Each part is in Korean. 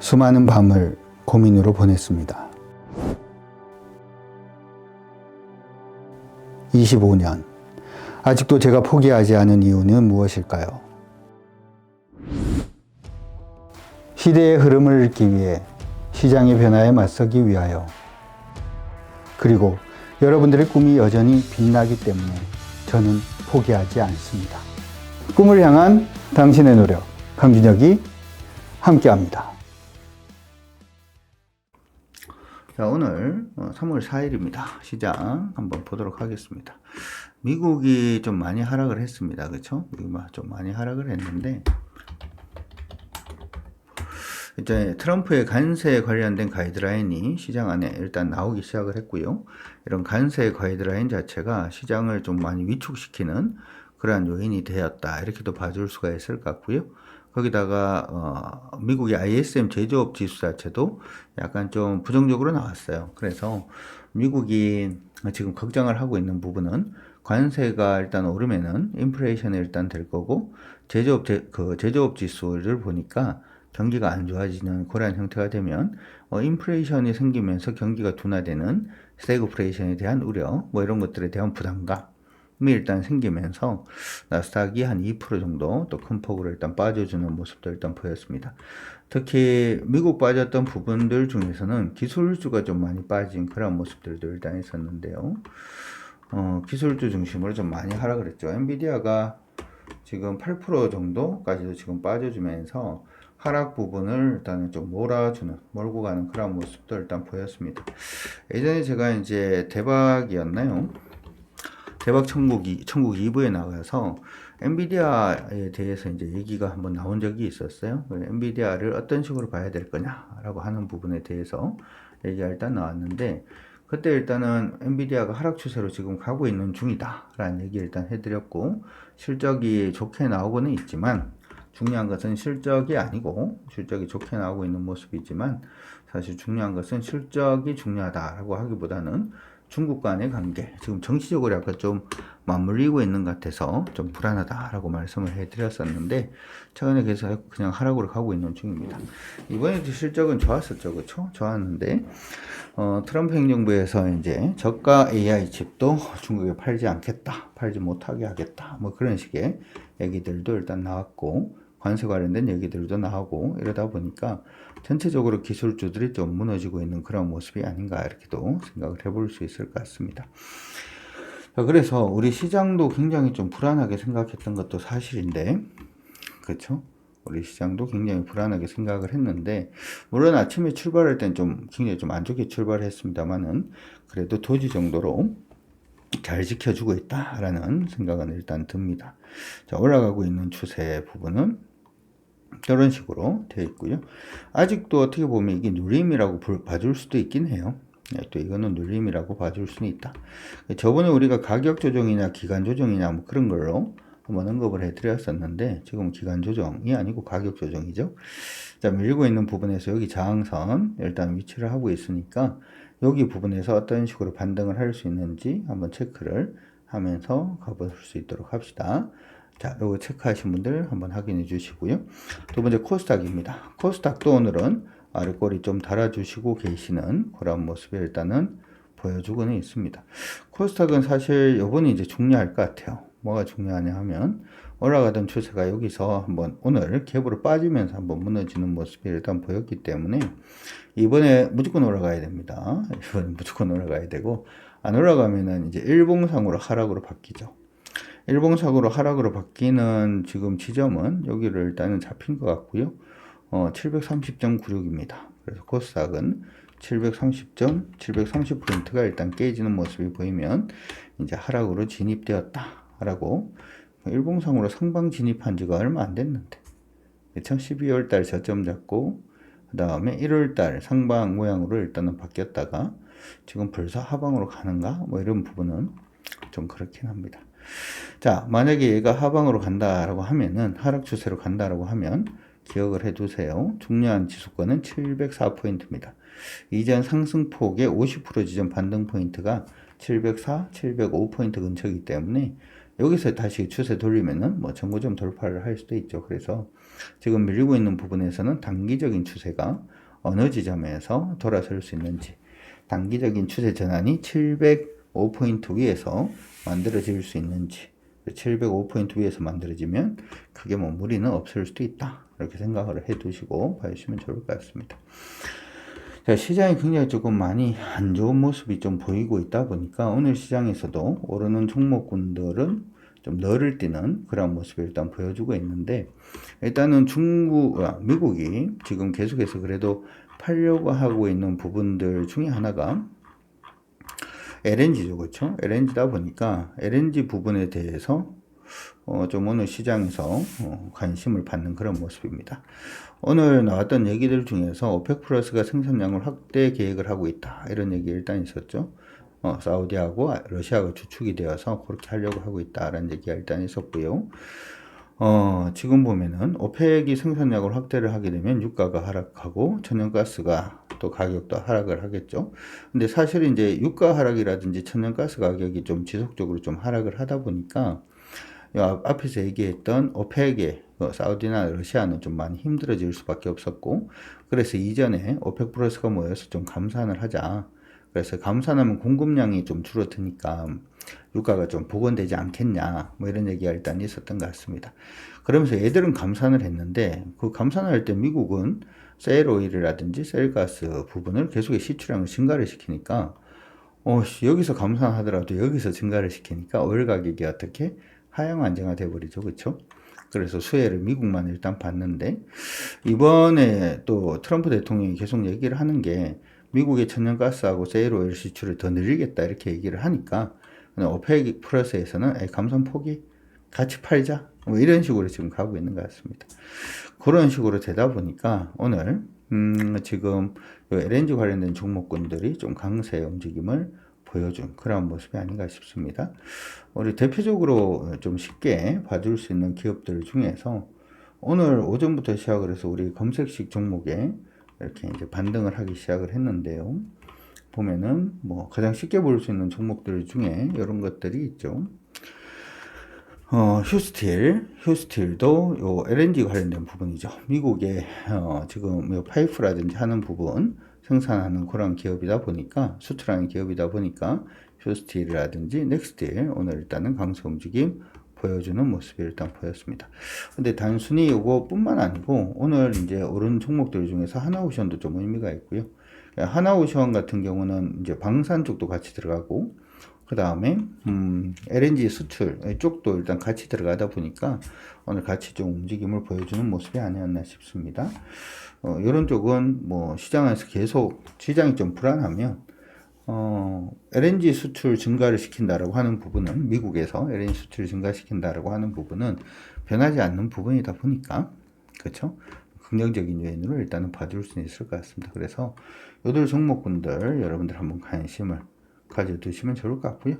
수많은 밤을 고민으로 보냈습니다. 25년. 아직도 제가 포기하지 않은 이유는 무엇일까요? 시대의 흐름을 읽기 위해 시장의 변화에 맞서기 위하여 그리고 여러분들의 꿈이 여전히 빛나기 때문에 저는 포기하지 않습니다. 꿈을 향한 당신의 노력, 강준혁이 함께합니다. 자, 오늘 3월 4일입니다. 시장 한번 보도록 하겠습니다. 미국이 좀 많이 하락을 했습니다. 그렇죠? 좀 많이 하락을 했는데 이제 트럼프의 관세에 관련된 가이드라인이 시장 안에 일단 나오기 시작을 했고요. 이런 관세 가이드라인 자체가 시장을 좀 많이 위축시키는 그러한 요인이 되었다. 이렇게도 봐줄 수가 있을 것 같고요. 거기다가 어, 미국의 ISM 제조업 지수 자체도 약간 좀 부정적으로 나왔어요. 그래서 미국이 지금 걱정을 하고 있는 부분은 관세가 일단 오르면은 인플레이션이 일단 될 거고 제조업 제, 그 제조업 지수를 보니까 경기가 안 좋아지는 그러한 형태가 되면 어, 인플레이션이 생기면서 경기가 둔화되는 스태그플레이션에 대한 우려 뭐 이런 것들에 대한 부담감이 일단 생기면서 나스닥이 한 2% 정도 또 큰 폭으로 일단 빠져주는 모습도 일단 보였습니다. 특히 미국 빠졌던 부분들 중에서는 기술주가 좀 많이 빠진 그런 모습들도 일단 있었는데요. 어, 기술주 중심으로 좀 많이 하락을 했죠. 엔비디아가 지금 8% 정도까지도 지금 빠져주면서 하락 부분을 일단은 좀 몰아주는, 몰고 가는 그런 모습도 일단 보였습니다. 예전에 제가 이제 대박이었나요? 대박 천국 이, 천국 2부에 나가서 엔비디아에 대해서 이제 얘기가 한번 나온 적이 있었어요. 엔비디아를 어떤 식으로 봐야 될 거냐라고 하는 부분에 대해서 얘기가 일단 나왔는데, 그때 일단은 엔비디아가 하락 추세로 지금 가고 있는 중이다라는 얘기 일단 해드렸고, 실적이 좋게 나오고는 있지만, 중요한 것은 실적이 아니고 실적이 좋게 나오고 있는 모습이지만 사실 중요한 것은 실적이 중요하다라고 하기보다는 중국 간의 관계 지금 정치적으로 약간 좀 맞물리고 있는 것 같아서 좀 불안하다라고 말씀을 해드렸었는데 최근에 계속 그냥 하락으로 가고 있는 중입니다. 이번에도 실적은 좋았었죠, 그렇죠? 좋았는데 어, 트럼프 행정부에서 이제 저가 AI 칩도 중국에 팔지 않겠다, 팔지 못하게 하겠다, 뭐 그런 식의 얘기들도 일단 나왔고 관세 관련된 얘기들도 나오고 이러다 보니까 전체적으로 기술주들이 좀 무너지고 있는 그런 모습이 아닌가 이렇게도 생각을 해볼 수 있을 것 같습니다. 그래서 우리 시장도 굉장히 좀 불안하게 생각했던 것도 사실인데, 그렇죠? 우리 시장도 굉장히 불안하게 생각을 했는데, 물론 아침에 출발할 땐 좀 굉장히 좀 안 좋게 출발했습니다만은, 그래도 도지 정도로 잘 지켜주고 있다라는 생각은 일단 듭니다. 자, 올라가고 있는 추세 부분은 이런 식으로 되어 있고요. 아직도 어떻게 보면 이게 눌림이라고 봐줄 수도 있긴 해요. 네, 또 이거는 눌림이라고 봐줄 수는 있다. 저번에 우리가 가격 조정이나 기간 조정이나 뭐 그런 걸로 한번 언급을 해드렸었는데 지금 기간 조정이 아니고 가격 조정이죠. 자 밀고 있는 부분에서 여기 저항선 일단 위치를 하고 있으니까 여기 부분에서 어떤 식으로 반등을 할 수 있는지 한번 체크를 하면서 가볼 수 있도록 합시다. 자, 요거 체크하신 분들 한번 확인해 주시고요. 두 번째 코스닥입니다. 코스닥도 오늘은 아래꼬리 좀 달아주시고 계시는 그런 모습이 일단은 보여주고는 있습니다. 코스닥은 사실 요번에 이제 중요할 것 같아요. 뭐가 중요하냐 하면 올라가던 추세가 여기서 한번 오늘 갭으로 빠지면서 한번 무너지는 모습이 일단 보였기 때문에 이번에 무조건 올라가야 됩니다. 이번에 무조건 올라가야 되고 안 올라가면은 이제 일봉상으로 하락으로 바뀌죠. 일봉상으로 하락으로 바뀌는 지금 지점은 여기를 일단은 잡힌 것 같고요. 어, 730.96입니다. 그래서 코스닥은 730점, 730포인트가 일단 깨지는 모습이 보이면 이제 하락으로 진입되었다라고 일봉상으로 상방 진입한 지가 얼마 안 됐는데 2012월 달 저점 잡고 그 다음에 1월 달 상방 모양으로 일단은 바뀌었다가 지금 벌써 하방으로 가는가 뭐 이런 부분은 좀 그렇긴 합니다. 자 만약에 얘가 하방으로 간다라고 하면은 하락 추세로 간다라고 하면 기억을 해 두세요. 중요한 지수권은 704포인트입니다. 이전 상승폭의 50% 지점 반등 포인트가 704, 705포인트 근처이기 때문에 여기서 다시 추세 돌리면은 뭐 전고점 돌파를 할 수도 있죠. 그래서 지금 밀리고 있는 부분에서는 단기적인 추세가 어느 지점에서 돌아설 수 있는지 단기적인 추세 전환이 705포인트 위에서 만들어질 수 있는지 705포인트 위에서 만들어지면 그게 뭐 무리는 없을 수도 있다. 이렇게 생각을 해 두시고 봐주시면 좋을 것 같습니다. 자, 시장이 굉장히 조금 많이 안 좋은 모습이 좀 보이고 있다 보니까 오늘 시장에서도 오르는 종목군들은 좀 너를 띄는 그런 모습을 일단 보여주고 있는데 일단은 중국, 아, 미국이 지금 계속해서 그래도 팔려고 하고 있는 부분들 중에 하나가 LNG죠, 그렇죠? LNG다 보니까 LNG 부분에 대해서 어, 좀 오늘 시장에서 어, 관심을 받는 그런 모습입니다. 오늘 나왔던 얘기들 중에서 오펙 플러스가 생산량을 확대 계획을 하고 있다. 이런 얘기 일단 있었죠. 어, 사우디하고 러시아가 주축이 되어서 그렇게 하려고 하고 있다라는 얘기가 일단 있었고요. 어, 지금 보면은 오펙이 생산량을 확대를 하게 되면 유가가 하락하고 천연가스가 또 가격도 하락을 하겠죠. 근데 사실 이제 유가 하락이라든지 천연가스 가격이 좀 지속적으로 좀 하락을 하다 보니까 앞에서 얘기했던 오펙의 그 사우디나 러시아는 좀 많이 힘들어질 수밖에 없었고 그래서 이전에 오펙 플러스가 모여서 좀 감산을 하자. 그래서 감산하면 공급량이 좀 줄어드니까 유가가 좀 복원되지 않겠냐 뭐 이런 얘기가 일단 있었던 것 같습니다. 그러면서 얘들은 감산을 했는데 그 감산을 할때 미국은 셀 오일이라든지 셀가스 부분을 계속해 시출량을 증가를 시키니까 어, 여기서 감산하더라도 여기서 증가를 시키니까 오일 가격이 어떻게 하향 안정화 돼 버리죠. 그렇죠? 그래서 수혜를 미국만 일단 받는데 이번에 또 트럼프 대통령이 계속 얘기를 하는 게 미국의 천연가스하고 세일오일 시출을 더 늘리겠다 이렇게 얘기를 하니까 오펙 플러스에서는 감산 포기 같이 팔자 뭐 이런 식으로 지금 가고 있는 것 같습니다. 그런 식으로 되다 보니까 오늘 음 지금 LNG 관련된 종목군들이 좀 강세 움직임을 보여준 그런 모습이 아닌가 싶습니다. 우리 대표적으로 좀 쉽게 봐줄 수 있는 기업들 중에서 오늘 오전부터 시작을 해서 우리 검색식 종목에 이렇게 이제 반등을 하기 시작을 했는데요. 보면은 뭐 가장 쉽게 볼 수 있는 종목들 중에 이런 것들이 있죠. 어, 휴스틸, 휴스틸도 요 LNG 관련된 부분이죠. 미국의 어, 지금 요 파이프라든지 하는 부분 생산하는 그런 기업이다 보니까 수출하는 기업이다 보니까 휴스틸이라든지 넥스틸 오늘 일단은 강세 움직임 보여주는 모습이 일단 보였습니다. 근데 단순히 이거뿐만 아니고 오늘 이제 오른 종목들 중에서 하나오션도 좀 의미가 있고요. 하나오션 같은 경우는 이제 방산 쪽도 같이 들어가고 그 다음에 음, LNG 수출 쪽도 일단 같이 들어가다 보니까 오늘 같이 좀 움직임을 보여주는 모습이 아니었나 싶습니다. 어, 이런 쪽은 뭐 시장에서 계속 시장이 좀 불안하면 어, LNG 수출 증가를 시킨다라고 하는 부분은 미국에서 LNG 수출 증가시킨다라고 하는 부분은 변하지 않는 부분이다 보니까 그렇죠? 긍정적인 요인으로 일단은 봐줄 수 있을 것 같습니다. 그래서 요들 종목군들 여러분들 한번 관심을 가져두시면 좋을 것 같고요.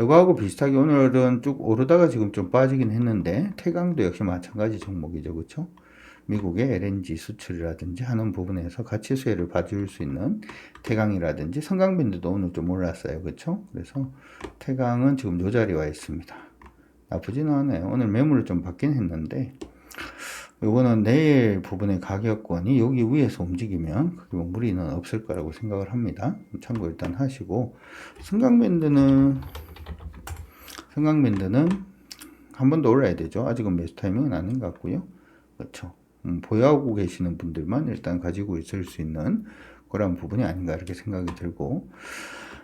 이거하고 비슷하게 오늘은 쭉 오르다가 지금 좀 빠지긴 했는데 태강도 역시 마찬가지 종목이죠. 그렇죠? 미국의 LNG 수출이라든지 하는 부분에서 가치 수혜를 봐줄 수 있는 태강이라든지 성강밴드도 오늘 좀 올랐어요. 그렇죠? 그래서 태강은 지금 요 자리에 와 있습니다. 나쁘지는 않아요. 오늘 매물을 좀 받긴 했는데 요거는 내일 부분의 가격권이 여기 위에서 움직이면 뭐 무리는 없을 거라고 생각을 합니다. 참고 일단 하시고 승강밴드는 승강밴드는 한 번 더 올라야 되죠. 아직은 매수 타이밍은 아닌 것 같고요. 그렇죠. 음, 보유하고 계시는 분들만 일단 가지고 있을 수 있는 그런 부분이 아닌가 이렇게 생각이 들고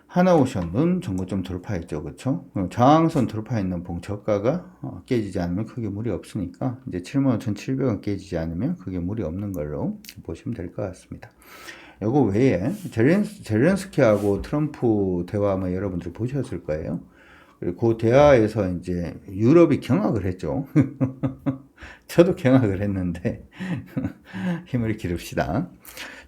하나오션은 전고점 돌파했죠. 그렇죠? 저항선 돌파했는 봉 저가가 어, 깨지지 않으면 크게 무리 없으니까 이제 75,700원 깨지지 않으면 크게 무리 없는 걸로 보시면 될 것 같습니다. 요거 외에 젤렌스, 젤렌 스키하고 트럼프 대화 아마 여러분들 보셨을 거예요. 그 대화에서 이제 유럽이 경악을 했죠. 저도 경악을 했는데 힘을 기릅시다.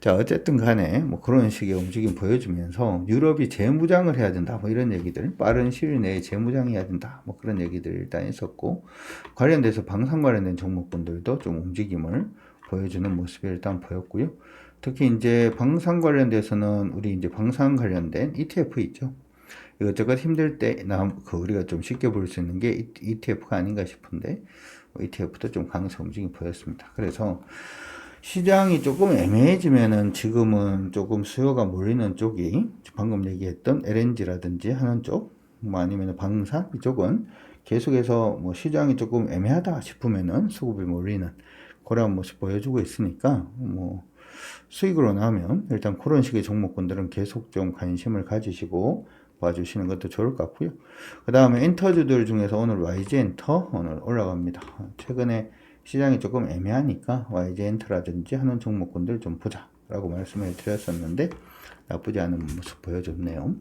자 어쨌든 간에 뭐 그런 식의 움직임 보여주면서 유럽이 재무장을 해야 된다 뭐 이런 얘기들 빠른 시일 내에 재무장해야 된다 뭐 그런 얘기들 일단 있었고 관련돼서 방산 관련된 종목분들도 좀 움직임을 보여주는 모습이 일단 보였고요. 특히 이제 방산 관련돼서는 우리 이제 방산 관련된 ETF 있죠. 이것저것 힘들 때, 나, 그, 우리가 좀 쉽게 볼 수 있는 게 ETF가 아닌가 싶은데, ETF도 좀 강세 움직임이 보였습니다. 그래서 시장이 조금 애매해지면은 지금은 조금 수요가 몰리는 쪽이 방금 얘기했던 LNG라든지 하는 쪽, 뭐 아니면 방산 이쪽은 계속해서 뭐 시장이 조금 애매하다 싶으면은 수급이 몰리는 그런 모습 보여주고 있으니까 뭐 수익으로 나면 일단 그런 식의 종목군들은 계속 좀 관심을 가지시고 봐주시는 것도 좋을 것 같고요. 그 다음에 엔터주들 중에서 오늘 YG 엔터 오늘 올라갑니다. 최근에 시장이 조금 애매하니까 YG 엔터라든지 하는 종목군들 좀 보자 라고 말씀을 드렸었는데 나쁘지 않은 모습 보여줬네요.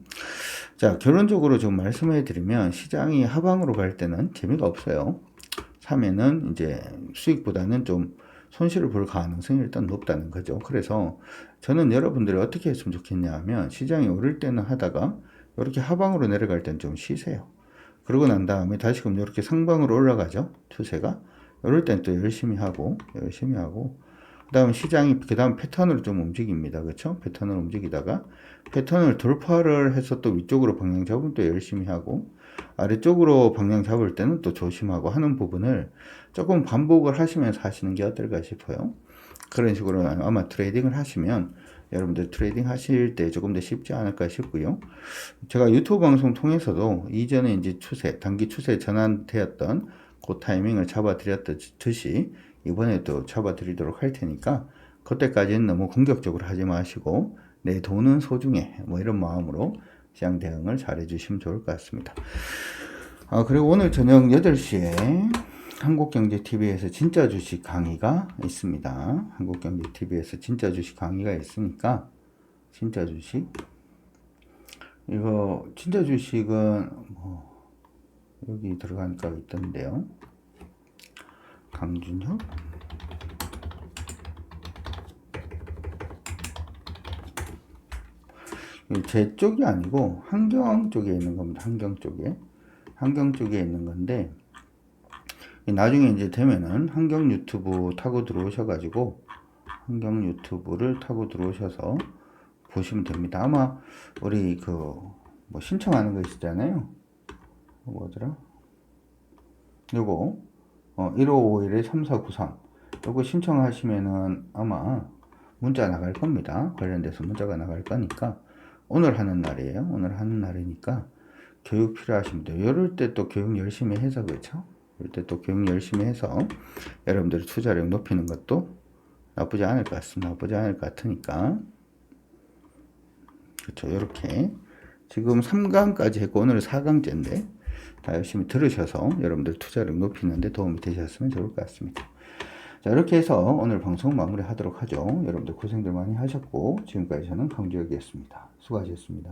자, 결론적으로 좀 말씀해 드리면 시장이 하방으로 갈 때는 재미가 없어요. 사면은 이제 수익보다는 좀 손실을 볼 가능성이 일단 높다는 거죠. 그래서 저는 여러분들이 어떻게 했으면 좋겠냐 하면 시장이 오를 때는 하다가 이렇게 하방으로 내려갈 때는 좀 쉬세요. 그러고 난 다음에 다시금 이렇게 상방으로 올라가죠. 추세가. 이럴 땐 또 열심히 하고, 열심히 하고, 그 다음 시장이 그 다음 패턴으로 좀 움직입니다. 그렇죠? 패턴을 움직이다가 패턴을 돌파를 해서 또 위쪽으로 방향 잡으면 또 열심히 하고 아래쪽으로 방향 잡을 때는 또 조심하고 하는 부분을 조금 반복을 하시면서 하시는 게 어떨까 싶어요. 그런 식으로 아마 트레이딩을 하시면 여러분들 트레이딩 하실 때 조금 더 쉽지 않을까 싶고요. 제가 유튜브 방송 통해서도 이전에 이제 추세, 단기 추세 전환되었던 그 타이밍을 잡아드렸듯이 이번에 또 잡아드리도록 할 테니까 그때까지는 너무 공격적으로 하지 마시고 내 돈은 소중해 뭐 이런 마음으로 시장 대응을 잘 해주시면 좋을 것 같습니다. 아 그리고 오늘 저녁 8시에 한국경제TV에서 진짜 주식 강의가 있습니다. 한국경제TV에서 진짜 주식 강의가 있으니까 진짜 주식 이거 진짜 주식은 뭐 여기 들어가니까 있던데요. 강준혁 제 쪽이 아니고 환경 쪽에 있는 겁니다. 환경 쪽에 환경 쪽에 있는 건데 나중에 이제 되면은 환경 유튜브 타고 들어오셔가지고 환경 유튜브를 타고 들어오셔서 보시면 됩니다. 아마 우리 그 뭐 신청하는 거 있잖아요. 뭐더라? 요거 어, 1551에 3493 요거 신청하시면은 아마 문자 나갈 겁니다. 관련돼서 문자가 나갈 거니까 오늘 하는 날이에요. 오늘 하는 날이니까 교육 필요하신 분들 이럴 때 또 교육 열심히 해서 그렇죠? 이럴 때또 교육 열심히 해서 여러분들의 투자력 높이는 것도 나쁘지 않을 것 같습니다. 나쁘지 않을 것 같으니까 그렇죠. 이렇게 지금 3강까지 했고 오늘은 4강째인데 다 열심히 들으셔서 여러분들 투자력 높이는 데 도움이 되셨으면 좋을 것 같습니다. 자, 이렇게 해서 오늘 방송 마무리 하도록 하죠. 여러분들 고생들 많이 하셨고, 지금까지 저는 강주혁이었습니다. 수고하셨습니다.